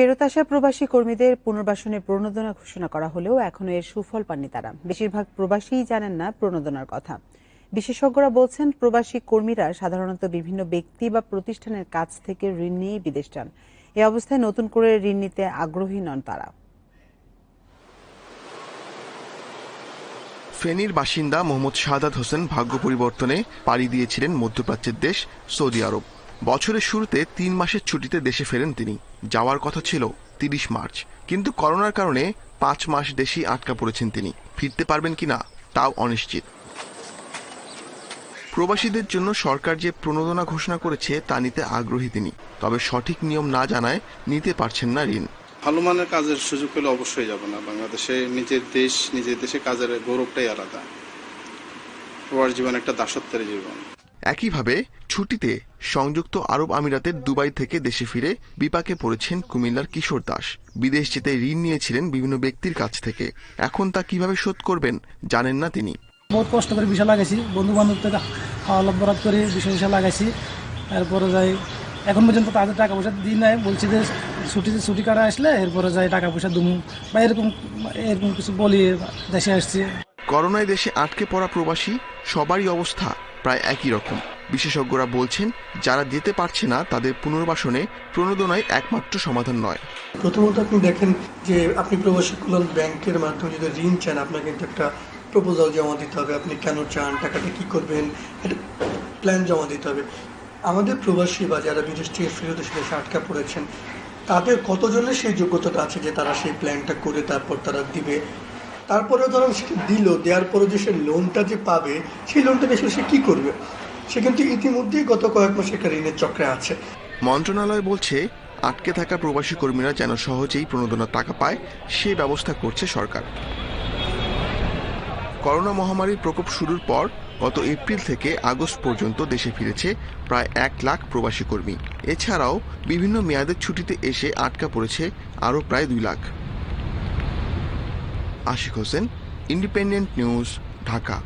ফেরত আসা প্রবাসী কর্মীদের পুনর্বাসনের প্রণোদনা ঘোষণা করা হলেও এখনও এর সুফল পাননি তারা। বেশিরভাগ প্রবাসীই জানেন না প্রণোদনার কথা। বিশেষজ্ঞরা বলছেন, প্রবাসী কর্মীরা সাধারণত বিভিন্ন ব্যক্তি বা প্রতিষ্ঠানের কাছ থেকে ঋণ নিয়েই বিদেশ যান। এ অবস্থায় নতুন করে ঋণ নিতে আগ্রহী নন তারা। ফেনীর বাসিন্দা মোহাম্মদ শাহাদাত হোসেন ভাগ্য পরিবর্তনে পাড়ি দিয়েছিলেন মধ্যপ্রাচ্যের দেশ সৌদি আরব। বছরের শুরুতে তিন মাসের ছুটিতে দেশে ফেরেন তিনি। যাওয়ার কথা ছিল তিরিশ মার্চ। কিন্তু করোনার কারণে পাঁচ মাস দেশেই আটকা পড়েছেন তিনি। ফিরতে পারবেন কিনা তাও অনিশ্চিত। প্রবাসীদের জন্য সরকার যে প্রণোদনা ঘোষণা করেছে, তা নিতে আগ্রহী তিনি। তবে সঠিক নিয়ম না জানায় নিতে পারছেন না ঋণ। ভালো মানের কাজের সুযোগ পেলে অবশ্যই যাব না। বাংলাদেশে নিজের দেশ, নিজের দেশে কাজের গৌরবটাই আলাদা। প্রবাস জীবন একটা দাসত্বের জীবন। একইভাবে ছুটিতে সংযুক্ত আরব আমিরাতের দুবাই থেকে দেশে ফিরে বিপাকে পড়েছেন কুমিল্লার কিশোর দাস। বিদেশ যেতে ঋণ নিয়েছিলেন বিভিন্ন ব্যক্তির কাছ থেকে। এখন তা কীভাবে শোধ করবেন জানেন না তিনি। বহুত কষ্ট করে বিষয় লাগাইছি। বন্ধু বান্ধব থেকে হাওয়া করে বিষয় বিষয় লাগাইছি। এরপরে যাই এখন পর্যন্ত তাদের টাকা পয়সা দিই নাই। বলছি যে ছুটিতে ছুটি কাটা আসলে এরপরে যাই টাকা পয়সা দুমু। বা এরকম এরকম কিছু বলি দেশে আসছি। করোনায় দেশে আটকে পড়া প্রবাসী সবারই অবস্থা প্রায় একই রকম। বিশেষজ্ঞরা বলছেন, যারা যেতে পারছে না, তাদের পুনর্বাসনে প্রণোদনাই একমাত্র সমাধান নয়। প্রথমত আপনি দেখেন যে আপনি প্রবাসী কল্যাণ ব্যাংকের মাধ্যমে যদি ঋণ চান, আপনাকে কিন্তু একটা প্রপোজাল জমা দিতে হবে, আপনি কেন চান, টাকাটা কি করবেন, একটা প্ল্যান জমা দিতে হবে। আমাদের প্রবাসী বা যারা বিদেশ থেকে ফেরত এসে দেশে আটকা পড়েছেন, তাদের কতজনের সেই যোগ্যতাটা আছে যে তারা সেই প্ল্যানটা করে তারপর তারা দিবে? তারপরেও ধরুন সেটা দিল, দেওয়ার পরে যে সে লোনটা যে পাবে, সেই লোনটা বেশি সে কী করবে? সে কিন্তু ইতিমধ্যেই গত কয়েক মাস একটা ঋণের চক্রে আছে। মন্ত্রণালয় বলছে, আটকে থাকা প্রবাসী কর্মীরা যেন সহজেই প্রণোদনার টাকা পায়, সে ব্যবস্থা করছে সরকার। করোনা মহামারীর প্রকোপ শুরুর পর গত এপ্রিল থেকে আগস্ট পর্যন্ত দেশে ফিরেছে প্রায় এক লাখ প্রবাসী কর্মী। এছাড়াও বিভিন্ন মেয়াদের ছুটিতে এসে আটকা পড়েছে আরও প্রায় দুই lakh. Ashik Hossain Independent News Dhaka.